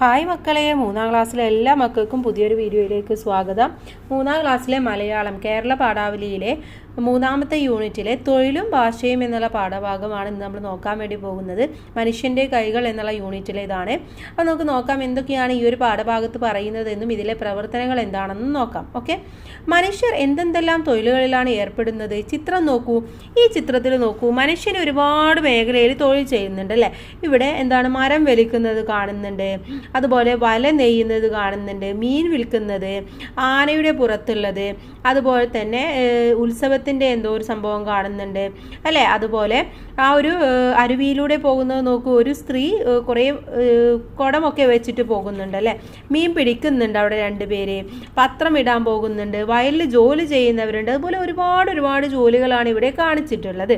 Hi മക്കളെ മൂന്നാം ക്ലാസ്സിലെ എല്ലാ മക്കൾക്കും പുതിയൊരു വീഡിയോയിലേക്ക് സ്വാഗതം. മൂന്നാം ക്ലാസ്സിലെ മലയാളം കേരള പാഠാവലിയിലെ മൂന്നാമത്തെ യൂണിറ്റിലെ തൊഴിലും ഭാഷയും എന്നുള്ള പാഠഭാഗമാണ് ഇന്ന് നമ്മൾ നോക്കാൻ വേണ്ടി പോകുന്നത്. മനുഷ്യന്റെ കൈകൾ എന്നുള്ള യൂണിറ്റിലേതാണ്. അപ്പോൾ നമുക്ക് നോക്കാം എന്തൊക്കെയാണ് ഈ ഒരു പാഠഭാഗത്ത് പറയുന്നതെന്നും ഇതിലെ പ്രവർത്തനങ്ങൾ എന്താണെന്നും നോക്കാം. ഓക്കെ? മനുഷ്യർ എന്തെന്തെല്ലാം തൊഴിലുകളിലാണ് ഏർപ്പെടുന്നത്? ചിത്രം നോക്കൂ. ഈ ചിത്രത്തിൽ നോക്കൂ. മനുഷ്യൻ ഒരുപാട് മേഖലയിൽ തൊഴിൽ ചെയ്യുന്നുണ്ട് അല്ലേ? ഇവിടെ എന്താണ് മരം വലിക്കുന്നത് കാണുന്നുണ്ട്. അതുപോലെ വല നെയ്യുന്നത് കാണുന്നുണ്ട്. മീൻ വിൽക്കുന്നത്. ആനയുടെ പുറത്തുള്ളത്. അതുപോലെ തന്നെ ഏഹ്, ഉത്സവത്തിന്റെ എന്തോ ഒരു സംഭവം കാണുന്നുണ്ട്. അല്ലേ? അതുപോലെ ആ ഒരു അരുവിയിലൂടെ പോകുന്നത് നോക്കൂ ഒരു സ്ത്രീ കുറേ കുടമൊക്കെ വെച്ചിട്ട് പോകുന്നുണ്ട് അല്ലേ? മീൻ പിടിക്കുന്നുണ്ട് അവിടെ രണ്ടുപേര് പത്രം ഇടാൻ പോകുന്നുണ്ട്. വയലിൽ ജോലി ചെയ്യുന്നവരുണ്ട്. അതുപോലെ ഒരുപാട് ഒരുപാട് ജോലികളാണ് ഇവിടെ കാണിച്ചിട്ടുള്ളത്.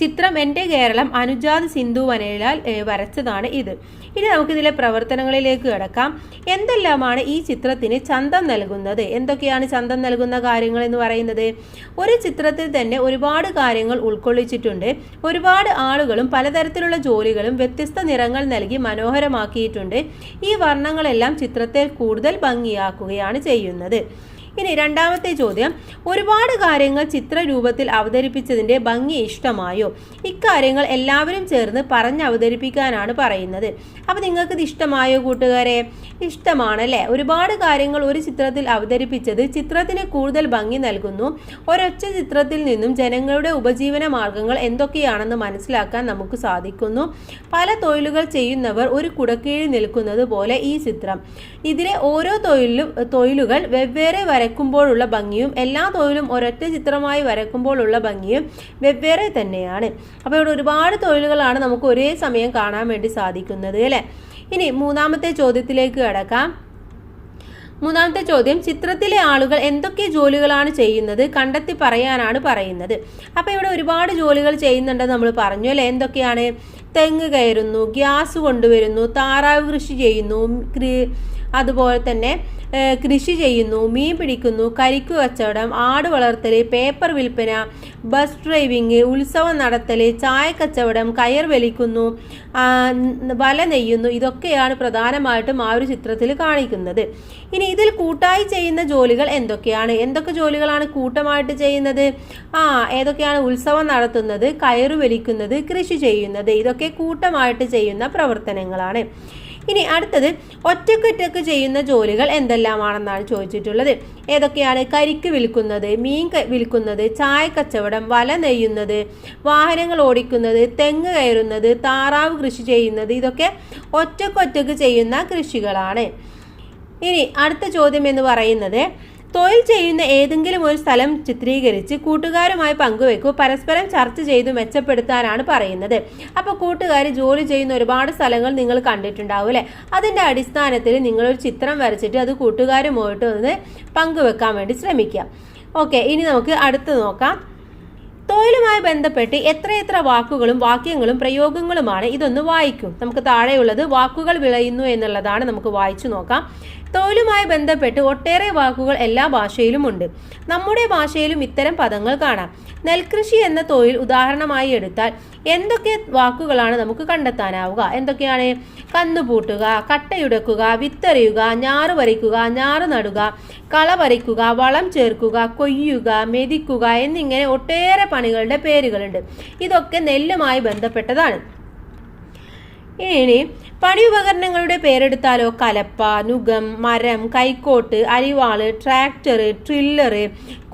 ചിത്രം എന്റെ കേരളം അനുജാത് സിന്ധു വനയിലാൽ വരച്ചതാണ് ഇത്. ഇനി നമുക്കിതിലെ പ്രവർത്തനങ്ങളിലേക്ക് കിടക്കാം. എന്തെല്ലാമാണ് ഈ ചിത്രത്തിന് ചന്തം നൽകുന്നത്? എന്തൊക്കെയാണ് ചന്തം നൽകുന്ന കാര്യങ്ങൾ എന്ന് പറയുന്നത്? ഒരു ചിത്രത്തിൽ തന്നെ ഒരുപാട് കാര്യങ്ങൾ ഉൾക്കൊള്ളിച്ചിട്ടുണ്ട്. ഒരുപാട് ആളുകളും പലതരത്തിലുള്ള ജോലികളും വ്യത്യസ്ത നിറങ്ങൾ നൽകി മനോഹരമാക്കിയിട്ടുണ്ട്. ഈ വർണങ്ങളെല്ലാം ചിത്രത്തെ കൂടുതൽ ഭംഗിയാക്കുകയാണ് ചെയ്യുന്നത്. ഇനി രണ്ടാമത്തെ ചോദ്യം. ഒരുപാട് കാര്യങ്ങൾ ചിത്രരൂപത്തിൽ അവതരിപ്പിച്ചതിന്റെ ഭംഗി ഇഷ്ടമായോ? ഇക്കാര്യങ്ങൾ എല്ലാവരും ചേർന്ന് പറഞ്ഞ് അവതരിപ്പിക്കാനാണ് പറയുന്നത്. അപ്പോൾ നിങ്ങൾക്കിത് ഇഷ്ടമായോ കൂട്ടുകാരെ? ഇഷ്ടമാണല്ലേ? ഒരുപാട് കാര്യങ്ങൾ ഒരു ചിത്രത്തിൽ അവതരിപ്പിച്ചത് ചിത്രത്തിന് കൂടുതൽ ഭംഗി നൽകുന്നു. ഒരൊറ്റ ചിത്രത്തിൽ നിന്നും ജനങ്ങളുടെ ഉപജീവന മാർഗങ്ങൾ എന്തൊക്കെയാണെന്ന് മനസ്സിലാക്കാൻ നമുക്ക് സാധിക്കുന്നു. പല തൊഴിലുകൾ ചെയ്യുന്നവർ ഒരു കുടക്കീഴിൽ നിൽക്കുന്നത് പോലെ ഈ ചിത്രം. ഇതിലെ ഓരോ തൊഴിലും തൊഴിലുകൾ വെവ്വേറെ വരക്കുമ്പോഴുള്ള ഭംഗിയും എല്ലാ തൊഴിലും ഒരൊറ്റ ചിത്രമായി വരക്കുമ്പോഴുള്ള ഭംഗിയും വെവ്വേറെ തന്നെയാണ്. അപ്പോൾ ഇവിടെ ഒരുപാട് തൊഴിലുകളാണ് നമുക്ക് ഒരേ സമയം കാണാൻ വേണ്ടി സാധിക്കുന്നത് അല്ലേ? ഇനി മൂന്നാമത്തെ ചോദ്യത്തിലേക്ക് കടക്കാം. മൂന്നാമത്തെ ചോദ്യം ചിത്രത്തിലെ ആളുകൾ എന്തൊക്കെ ജോലികളാണ് ചെയ്യുന്നത്? കണ്ടെത്തി പറയാനാണ് പറയുന്നത്. അപ്പോൾ ഇവിടെ ഒരുപാട് ജോലികൾ ചെയ്യുന്നുണ്ടെന്ന് നമ്മൾ പറഞ്ഞു അല്ലേ? എന്തൊക്കെയാണ്? തെങ്ങ് കയറുന്നു ഗ്യാസ് കൊണ്ടുവരുന്നു താറാവ് കൃഷി ചെയ്യുന്നു അതുപോലെ തന്നെ കൃഷി ചെയ്യുന്നു മീൻ പിടിക്കുന്നു കരിക്കു കച്ചവടം ആട് വളർത്തൽ പേപ്പർ വിൽപ്പന ബസ് ഡ്രൈവിംഗ് ഉത്സവം നടത്തൽ ചായ കച്ചവടം കയർ വലിക്കുന്നു വല നെയ്യുന്നു ഇതൊക്കെയാണ് പ്രധാനമായിട്ടും ആ ഒരു ചിത്രത്തിൽ കാണിക്കുന്നത്. ഇനി ഇതിൽ കൂട്ടായി ചെയ്യുന്ന ജോലികൾ എന്തൊക്കെയാണ്? എന്തൊക്കെ ജോലികളാണ് കൂട്ടമായിട്ട് ചെയ്യുന്നത്? ആ ഏതൊക്കെയാണ് ഉത്സവം നടത്തുന്നത് കയറ് വലിക്കുന്നത് കൃഷി ചെയ്യുന്നത് ഇതൊക്കെ കൂട്ടമായിട്ട് ചെയ്യുന്ന പ്രവർത്തനങ്ങളാണ്. ഇനി അടുത്തത് ഒറ്റക്കൊറ്റക്ക് ചെയ്യുന്ന ജോലികൾ എന്തെല്ലാമാണെന്നാണ് ചോദിച്ചിട്ടുള്ളത്. ഏതൊക്കെയാണ്? കരിക്ക് വിൽക്കുന്നത് മീൻ വിൽക്കുന്നത് ചായ കച്ചവടം വല നെയ്യുന്നത് വാഹനങ്ങൾ ഓടിക്കുന്നത് തെങ്ങ് കയറുന്നത് താറാവ് കൃഷി ചെയ്യുന്നത് ഇതൊക്കെ ഒറ്റക്കൊറ്റക്ക് ചെയ്യുന്ന കൃഷികളാണ്. ഇനി അടുത്ത ചോദ്യം എന്ന് പറയുന്നത് തൊഴിൽ ചെയ്യുന്ന ഏതെങ്കിലും ഒരു സ്ഥലം ചിത്രീകരിച്ച് കൂട്ടുകാരുമായി പങ്കുവെക്കൂ പരസ്പരം ചർച്ച ചെയ്ത് മെച്ചപ്പെടുത്താനാണ് പറയുന്നത്. അപ്പോൾ കൂട്ടുകാർ ജോലി ചെയ്യുന്ന ഒരുപാട് സ്ഥലങ്ങൾ നിങ്ങൾ കണ്ടിട്ടുണ്ടാവും അല്ലേ? അതിന്റെ അടിസ്ഥാനത്തിൽ നിങ്ങളൊരു ചിത്രം വരച്ചിട്ട് അത് കൂട്ടുകാരുമായിട്ട് ഒന്ന് പങ്കുവെക്കാൻ വേണ്ടി ശ്രമിക്കുക. ഓക്കെ ഇനി നമുക്ക് അടുത്ത് നോക്കാം. തൊഴിലുമായി ബന്ധപ്പെട്ട് എത്രയെത്ര വാക്കുകളും വാക്യങ്ങളും പ്രയോഗങ്ങളുമാണ് ഇതൊന്ന് വായിക്കും. നമുക്ക് താഴെയുള്ളത് വാക്കുകൾ വിളയുന്നു എന്നുള്ളതാണ് നമുക്ക് വായിച്ചു നോക്കാം. തൊഴിലുമായി ബന്ധപ്പെട്ട് ഒട്ടേറെ വാക്കുകൾ എല്ലാ ഭാഷയിലും ഉണ്ട് നമ്മുടെ ഭാഷയിലും ഇത്തരം പദങ്ങൾ കാണാം. നെൽകൃഷി എന്ന തൊഴിൽ ഉദാഹരണമായി എടുത്താൽ എന്തൊക്കെ വാക്കുകളാണ് നമുക്ക് കണ്ടെത്താനാവുക? എന്തൊക്കെയാണ്? കന്നുപൂട്ടുക കട്ടയുടക്കുക വിത്തെറിയുക ഞാറ് വരയ്ക്കുക ഞാറ് നടുക കള വരയ്ക്കുക വളം ചേർക്കുക കൊയ്യുക മെതിക്കുക എന്നിങ്ങനെ ഒട്ടേറെ പണികളുടെ പേരുകളുണ്ട്. ഇതൊക്കെ നെല്ലുമായി ബന്ധപ്പെട്ടതാണ്. ഇനി പണി ഉപകരണങ്ങളുടെ പേരെടുത്താലോ കലപ്പ നുഗം മരം കൈക്കോട്ട് അരിവാൾ ട്രാക്ടർ ട്രില്ലറ്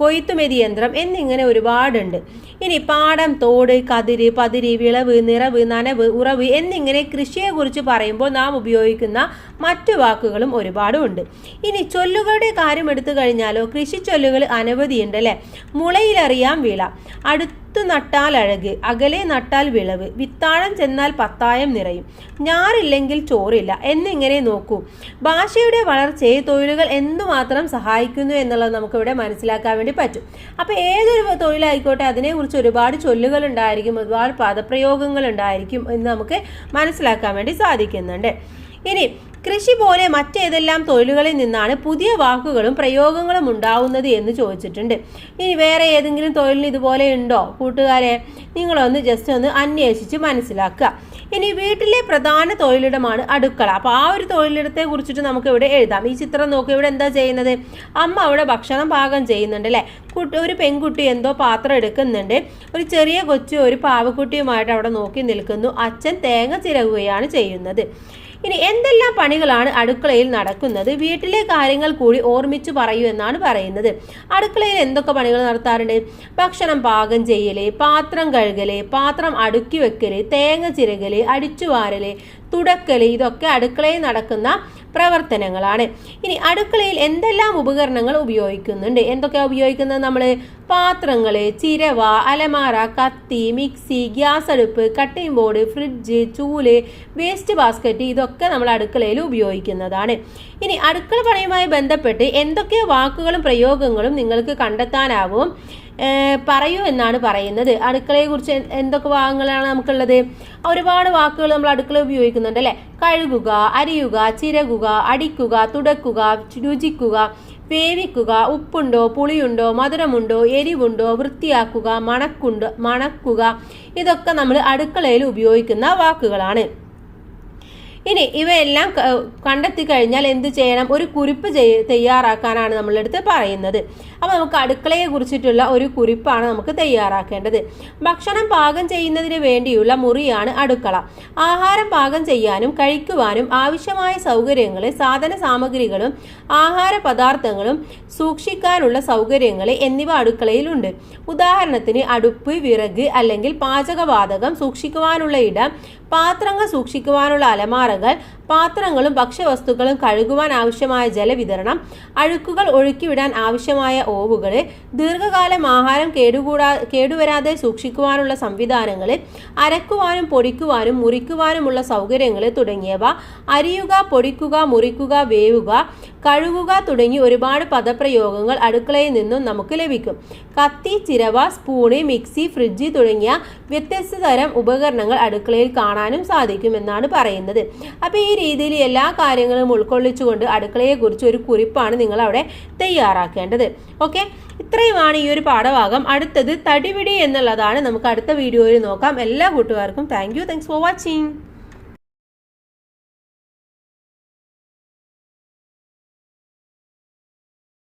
കൊയ്ത്തുമെതി യന്ത്രം എന്നിങ്ങനെ ഒരുപാടുണ്ട്. ഇനി പാടം തോട് കതിര് പതിര് വിളവ് നിറവ് നനവ് ഉറവ് എന്നിങ്ങനെ കൃഷിയെക്കുറിച്ച് പറയുമ്പോൾ നാം ഉപയോഗിക്കുന്ന മറ്റു വാക്കുകളും ഒരുപാടുമുണ്ട്. ഇനി ചൊല്ലുകളുടെ കാര്യം എടുത്തു കഴിഞ്ഞാലോ കൃഷി ചൊല്ലുകൾ അനവധിയുണ്ട് അല്ലേ മുളയിലറിയാം വിള. അടുത്തു നട്ടാൽ അഴക് അകലെ നട്ടാൽ വിളവ് വിത്താഴം ചെന്നാൽ പത്തായം നിറയും. ഞാറില്ലെങ്കിൽ ചോറില്ല. എന്നിങ്ങനെ നോക്കൂ. ഭാഷയുടെ വളർച്ചയെ തൊഴിലുകൾ എന്തുമാത്രം സഹായിക്കുന്നു എന്നുള്ളത് നമുക്കിവിടെ മനസ്സിലാക്കാൻ വേണ്ടി പറ്റും. അപ്പോൾ ഏതൊരു തൊഴിലായിക്കോട്ടെ അതിനെക്കുറിച്ച് ഒരുപാട് ചൊല്ലുകൾ ഉണ്ടായിരിക്കും ഒരുപാട് പദപ്രയോഗങ്ങൾ ഉണ്ടായിരിക്കും എന്ന് നമുക്ക് മനസ്സിലാക്കാൻ വേണ്ടി സാധിക്കുന്നുണ്ട്. ഇനി കൃഷി പോലെ മറ്റേതെല്ലാം തൊഴിലുകളിൽ നിന്നാണ് പുതിയ വാക്കുകളും പ്രയോഗങ്ങളും ഉണ്ടാവുന്നത് എന്ന് ചോദിച്ചിട്ടുണ്ട്. ഇനി വേറെ ഏതെങ്കിലും തൊഴിലിന് ഇതുപോലെ ഉണ്ടോ? കൂട്ടുകാരെ നിങ്ങളൊന്ന് ജസ്റ്റ് ഒന്ന് അന്വേഷിച്ച് മനസ്സിലാക്കുക. ഇനി വീട്ടിലെ പ്രധാന തൊഴിലിടമാണ് അടുക്കള. അപ്പോൾ ആ ഒരു തൊഴിലിടത്തെ കുറിച്ചിട്ട് നമുക്ക് ഇവിടെ എഴുതാം. ഈ ചിത്രം നോക്കി ഇവിടെ എന്താ ചെയ്യുന്നത്? അമ്മ അവിടെ ഭക്ഷണം പാകം ചെയ്യുന്നുണ്ട് അല്ലേ? ഒരു പെൺകുട്ടി എന്തോ പാത്രം എടുക്കുന്നുണ്ട്. ഒരു ചെറിയ കൊച്ചു ഒരു പാവക്കുട്ടിയുമായിട്ട് അവിടെ നോക്കി നിൽക്കുന്നു. അച്ഛൻ തേങ്ങ ചിരകുകയാണ് ചെയ്യുന്നത്. ഇനി എന്തെല്ലാം പണികളാണ് അടുക്കളയിൽ നടക്കുന്നത്? വീട്ടിലെ കാര്യങ്ങൾ കൂടി ഓർമ്മിച്ച് പറയൂ എന്നാണ് പറയുന്നത്. അടുക്കളയിൽ എന്തൊക്കെ പണികൾ നടത്താറുണ്ട്? ഭക്ഷണം പാകം ചെയ്യൽ പാത്രം കഴുകൽ പാത്രം അടുക്കി വെക്കൽ തേങ്ങ ചിരകൽ അടിച്ചുവാരൽ തുടക്കൽ ഇതൊക്കെ അടുക്കളയിൽ നടക്കുന്ന പ്രവർത്തനങ്ങളാണ്. ഇനി അടുക്കളയിൽ എന്തെല്ലാം ഉപകരണങ്ങൾ ഉപയോഗിക്കുന്നുണ്ട്? എന്തൊക്കെയാണ് ഉപയോഗിക്കുന്നത് നമ്മൾ പാത്രങ്ങൾ ചിരവ അലമാര കത്തി മിക്സി ഗ്യാസ് അടുപ്പ് കട്ടിംഗ് ബോർഡ് ഫ്രിഡ്ജ് ചൂൽ വേസ്റ്റ് ബാസ്ക്കറ്റ് ഇതൊക്കെ നമ്മൾ അടുക്കളയിൽ ഉപയോഗിക്കുന്നതാണ്. ഇനി അടുക്കള പണിയുമായി ബന്ധപ്പെട്ട് എന്തൊക്കെ വാക്കുകളും പ്രയോഗങ്ങളും നിങ്ങൾക്ക് കണ്ടെത്താനാവും പറയൂ എന്നാണ് പറയുന്നത്. അടുക്കളയെ കുറിച്ച് എന്തൊക്കെ ഭാഗങ്ങളാണ് നമുക്കുള്ളത്? ഒരുപാട് വാക്കുകൾ നമ്മൾ അടുക്കള ഉപയോഗിക്കുന്നുണ്ട് അല്ലേ? കഴുകുക അരിയുക ചിരകുക അടിക്കുക തുടക്കുക രുചിക്കുക വേവിക്കുക ഉപ്പുണ്ടോ പുളിയുണ്ടോ മധുരമുണ്ടോ എരിവുണ്ടോ വൃത്തിയാക്കുക മണക്കുണ്ട് മണക്കുക. ഇതൊക്കെ നമ്മൾ അടുക്കളയിൽ ഉപയോഗിക്കുന്ന വാക്കുകളാണ്. ഇനി ഇവയെല്ലാം കണ്ടെത്തി കഴിഞ്ഞാൽ എന്ത് ചെയ്യണം? ഒരു കുറിപ്പ് തയ്യാറാക്കാനാണ് നമ്മളെടുത്ത് പറയുന്നത്. അപ്പോൾ നമുക്ക് അടുക്കളയെ കുറിച്ചിട്ടുള്ള ഒരു കുറിപ്പാണ് നമുക്ക് തയ്യാറാക്കേണ്ടത്. ഭക്ഷണം പാകം ചെയ്യുന്നതിന് വേണ്ടിയുള്ള മുറിയാണ് അടുക്കള. ആഹാരം പാകം ചെയ്യാനും കഴിക്കുവാനും ആവശ്യമായ സൗകര്യങ്ങൾ സാധന സാമഗ്രികളും ആഹാര പദാർത്ഥങ്ങളും സൂക്ഷിക്കാനുള്ള സൗകര്യങ്ങൾ എന്നിവ അടുക്കളയിലുണ്ട്. ഉദാഹരണത്തിന് അടുപ്പ് വിറക് അല്ലെങ്കിൽ പാചകവാതകം സൂക്ഷിക്കുവാനുള്ള ഇടം പാത്രങ്ങൾ സൂക്ഷിക്കുവാനുള്ള അലമാറകൾ പാത്രങ്ങളും ഭക്ഷ്യവസ്തുക്കളും കഴുകുവാൻ ആവശ്യമായ ജലവിതരണം അഴുക്കുകൾ ഒഴുക്കിവിടാൻ ആവശ്യമായ ഓവുകൾ ദീർഘകാലം ആഹാരം കേടുകൂടാ കേടുവരാതെ സൂക്ഷിക്കുവാനുള്ള സംവിധാനങ്ങൾ അരക്കുവാനും പൊടിക്കുവാനും മുറിക്കുവാനുമുള്ള സൗകര്യങ്ങൾ തുടങ്ങിയവ. അരിയുക പൊടിക്കുക മുറിക്കുക വേവുക കഴുകുക തുടങ്ങി ഒരുപാട് പദപ്രയോഗങ്ങൾ അടുക്കളയിൽ നിന്നും നമുക്ക് ലഭിക്കും. കത്തി ചിരവ സ്പൂണ് മിക്സി ഫ്രിഡ്ജ് തുടങ്ങിയ വ്യത്യസ്ത തരം ഉപകരണങ്ങൾ അടുക്കളയിൽ കാണാനും സാധിക്കും എന്നാണ് പറയുന്നത്. അപ്പോൾ ഈ രീതിയിൽ എല്ലാ കാര്യങ്ങളും ഉൾക്കൊള്ളിച്ചുകൊണ്ട് അടുക്കളയെക്കുറിച്ച് ഒരു കുറിപ്പാണ് നിങ്ങൾ അവിടെ തയ്യാറാക്കേണ്ടത്. ഓക്കെ? ഇത്രയുമാണ് ഈ ഒരു പാഠഭാഗം. അടുത്തത് തടിപിടി എന്നുള്ളതാണ്. നമുക്ക് അടുത്ത വീഡിയോയിൽ നോക്കാം. എല്ലാ കൂട്ടുകാർക്കും thank you. Thanks for watching.